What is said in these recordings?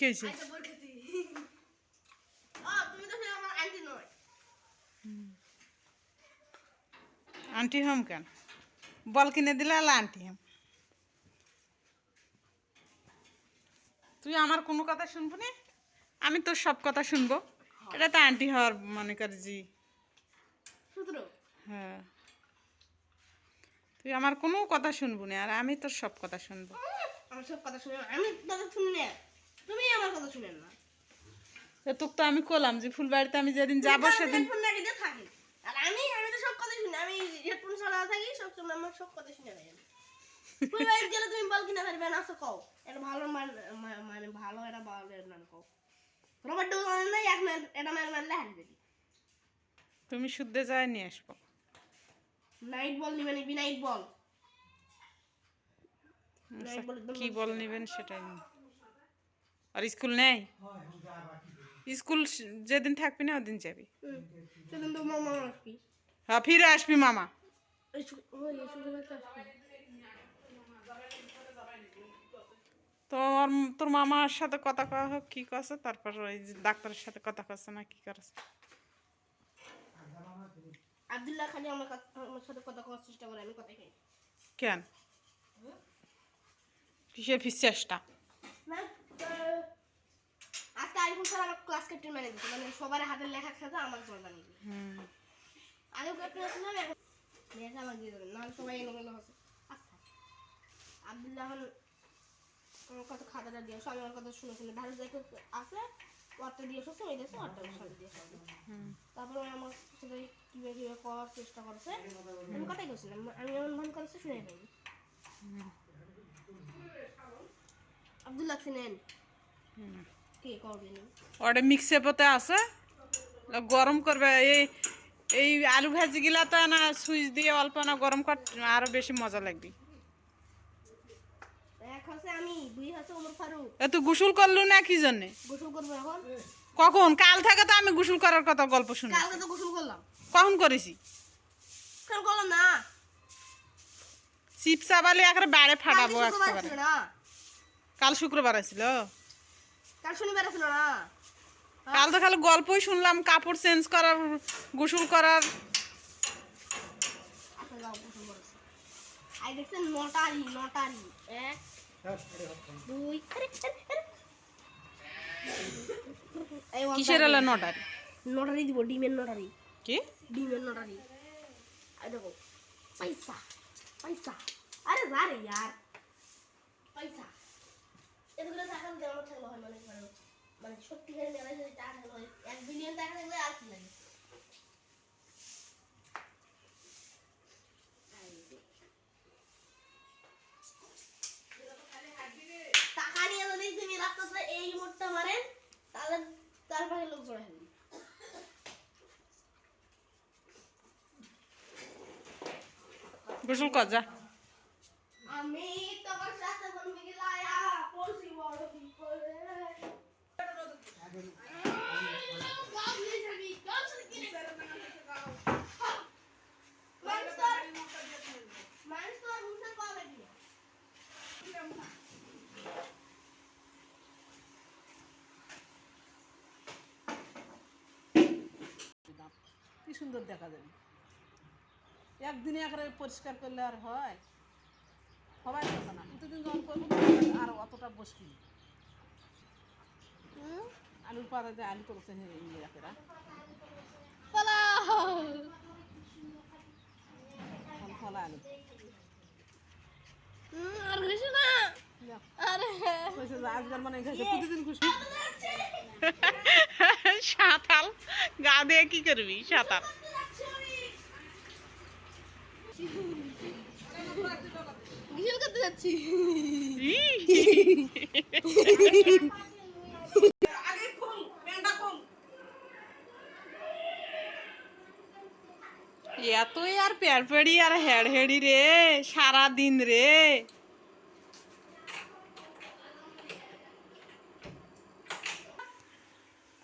কি হয়েছে আন্টি হম কেন? বল কিনে দিলে আলা আন্টি হম। তুই আমার কোনো কথা শুনব না? আমি তোর সব কথা শুনব। এটা তো আন্টি হওয়ার মনে কর জি। হ্যাঁ। তুই আমার কোনো কথা শুনব না আর আমি তোর সব কথা শুনব। আমার সব কথা শুনব আমি কথা শুনি না। তুমি আমার কথা শুনেন না। তোকে তো আমি কলাম যে ফুলবাড়িতে আমি যেদিন যাব সেদিন হেডফোন লাগিয়ে থাকি। আর আমি আমি তো সব কথা শুনি। আমি হেডফোন ছাড়া থাকি সব সময় আমার সব কথা শুনে গেলে তুমি বল কিনা পারবে না আসো কও। এটা ভালো মানে ভালো এটা ভালো এর নাম কও। ডু নাই এক এটা মান মারলে হারিয়ে দেবি তুমি শুদ্ধে যায় নিয়ে আসব। নাইট বল নিবে নিবি নাইট বল কি বল নিবেন সেটাই। আর স্কুল নেই? স্কুল যেদিন থাকবি না ওদিন যাবি। সেদিন তো মামা আসবি। হ্যাঁ ফিরে আসবি মামা। তোর তোর মামার সাথে কথা কওয়া হোক কি করছে তারপর ওই ডাক্তারের সাথে কথা করছে না কি করছে? আব্দুল্লাহ খালি আমার সাথে কথা করার চেষ্টা করে আমি কথাই কেন? কিসের ফিস চেষ্টা আজকে আরিফুল স্যার আমার ক্লাস ক্যাপ্টেন মানে দিচ্ছে মানে সবার হাতের লেখা খাতা আমার জল বানিয়ে দিচ্ছে ক্যাপ্টেন আসলাম এখন মেয়েটা আমার দিয়ে দেবেন নাহলে সবাই এলোমেলো হচ্ছে। আচ্ছা আবদুল্লাহ আমার কথা খাতাটা দিয়ে আসো আমি আমার কথা শুনে শুনে ধারে যাই আছে ওয়ারটা দিয়ে এসেছে ওই দেশে ওর সাথে দিয়ে এসেছে তারপরে আমার সাথে কীভাবে কীভাবে করার চেষ্টা করছে আমি কথাই করছিলাম আমি এমন ভান করেছি শুনে পাইনি ওটা মিক্সে পতে আছে। গরম করবে। এই এই আলু ভাজি গিলা তো না সুইচ দিয়ে অল্প না গরম কর আরও বেশি মজা লাগবে। তুই গোসল করলু না কি জন্যে? কখন? কাল থেকে তো আমি গোসল করার কথা গল্প শুনি কখন করেছি? চিপস আবালে একবারে বাড়ে ফাটাবো একেবারে। কাল শুক্রবার ছিল কাল শনিবার ছিল না? কাল তো খালি গল্পই শুনলাম কাপড় চেঞ্জ করার গোসল করার। আই দেখছেন নটারি নটারি। এক দুই কিসের। এলো নটারি? দিব ডিমের নটারি। কি? ডিমের নটারি। দেখো পয়সা পয়সা। আরে যা রে यार পয়সা। এগুলো টাকা আমার থাকলে হয় মানে মানে মানে সত্যিকারের মেলায় যদি টাকা থাকলে হয় এক বিলিয়ন টাকা থাকলে আর কি লাগে? টাকা নিয়ে যদি তুমি রাস্তাতে এই মারেন তাহলে তারপরে লোক জড়া হবে গোসল কর যা। আমি তোমার সাথে বলবি কি লায়া পড়ছি বড় বিপদে কি সুন্দর দেখা যাবে। একদিনে একবারে পরিষ্কার করলে আর হয়। সবাই বসে না প্রতিদিন যখন করব আর অতটা বসবি। আলুর পাতাতে আলু করেছে ইয়েরা ফল ফল আলু। আর না? আরে কইছে আজকাল মানে প্রতিদিন খুশি সাঁতাল গা দিয়ে কি করবি সাঁতাল গিজল করতে যাচ্ছি এতই আর পেড়পেড়ি আর হেড়হেড়ি রে সারা দিন রে আর তাই যে আকুরটা তুমি দিবে না কেন যে তুমি দিবে না আবার হঠাৎ তো হয় না। সব ওই যে হচ্ছে তুমি- ওই যে ভাইয়ের একদিন আর ছুটি পা আছে। হাত তুলে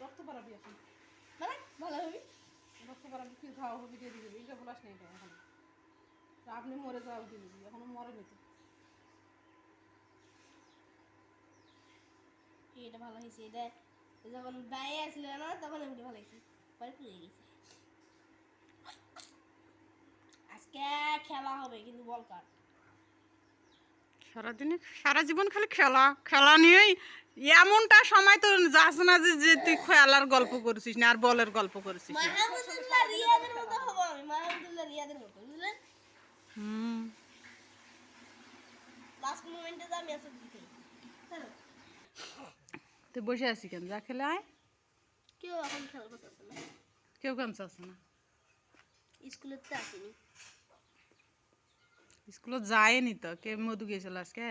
রক্ত পারাবি এখন। ভালো হবে রক্ত পারাবি কি খাওয়া হবে, দিয়ে দিবি। এটা বলাস নেই এখন। আপনি মরে যাওয়া দিয়ে দিবি এখনও এটা ভালো হয়েছে, এটা যখন গায়ে আসলে না, তখন এমনি ভালো হয়েছে। পরে পুড়ে আজকে খেলা হবে, কিন্তু বল কার? সারাদিনে সারা জীবন খালি খেলা খেলা নিয়েই এমনটা সময় তো যাস না যে যে তুই খেলার গল্প করছিস না আর বলের গল্প করেছিস না। মাহমুদুল্লাহ রিয়াদের মতো হব আমি মাহমুদুল্লাহ রিয়াদের মতো বুঝলেন? হুম। লাস্ট মোমেন্টে যা মেসেজ দিতে। হ্যালো তুই বসে আছি কেন? যা খেলে আয়। কেউ এখন খেলব কেউ কেন চাস না। স্কুলে তো আসেনি। স্কুলে যায়নি তো? কে মধু গেছিল আজকে?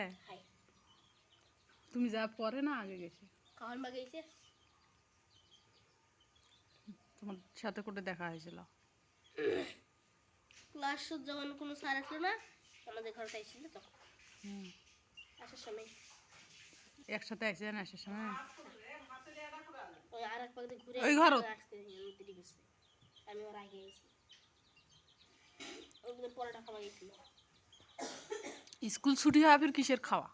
তুমি যা পরে না আগে গেছে। গেছে? তোমার সাথে করে দেখা হয়েছিল। ক্লাস যখন কোনো স্যার আসলো না? আমাদের ঘরে তখন হুম। আসার সময়। একসাথে আসছে না আসার সময়? ওই আর এক পাকে ঘুরে ওই? আমি আমি ওর আগে গেছি। ওদের পরোটা খাওয়া গেছিল। স্কুল ছুটি হওয়া ফির কিসের খাওয়া?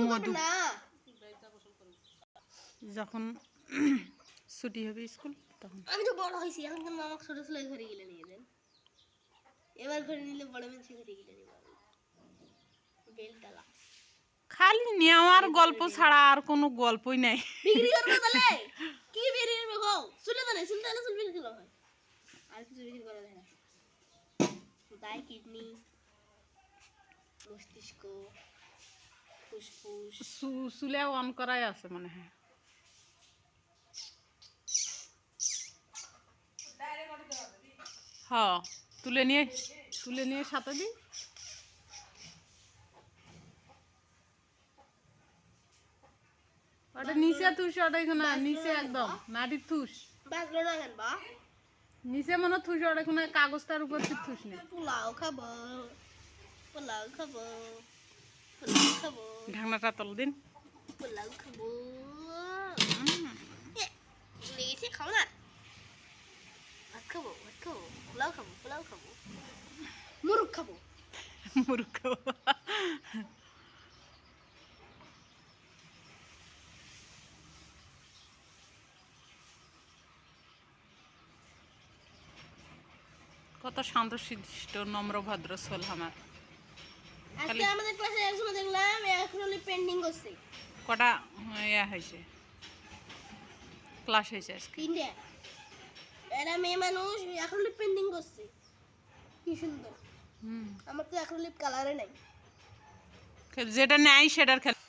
মধু। যখন ছুটি হবে স্কুল তখন। আমি তো বড় হয়েছি এখন কেন আমাকে ছোট ছেলে ঘরে গেলে নিয়ে দেন এবার ঘরে নিলে বড় মেয়ে ঘরে গেলে নিব বেলটালা খালি নেওয়ার গল্প ছাড়া আর কোনো গল্পই নাই। বিক্রি করব তাহলে? কি করবে গো? চুলে তাহলে চুল তাহলে চুল বিক্রি করা হয় আর কিছু বিক্রি করা যায় না। তাই কিডনি মস্তিষ্ক ফুসফুস। চু- চুলে অন করাই আছে মনে হয়। হ্যাঁ তুলে নিয়ে তুলে নিয়ে সাথে দিই। ওটা নিচে থুস ওটা এখানে নিচে একদম মাটি থুস বাঁচলো না কেন বা নিচে মনে থুস ওটা এখানে কাগজটার উপর তুই থুস নি পোলাও খাব পোলাও খাব পোলাও খাব। ঢাকনাটা তল দিন। পোলাও খাব। লেগেছে খাও না। ভাত খাব ভাত খাব পোলাও খাব পোলাও খাব। মুরগ খাব। মূর্খ কত শান্তশিষ্ট নম্র ভদ্র সোল আমার আজকে আমাদের ক্লাসে একজন দেখলাম এখন উনি পেন্ডিং করছে। কটা ইয়া হয়েছে? ক্লাস হয়েছে আজকে? তিনটে। এরা মেয়ে মানুষ এখন পেন্ডিং করছে। কি সুন্দর। হুম। আমার তো এখন কালারে নাই। যেটা নেয় সেটার খেলা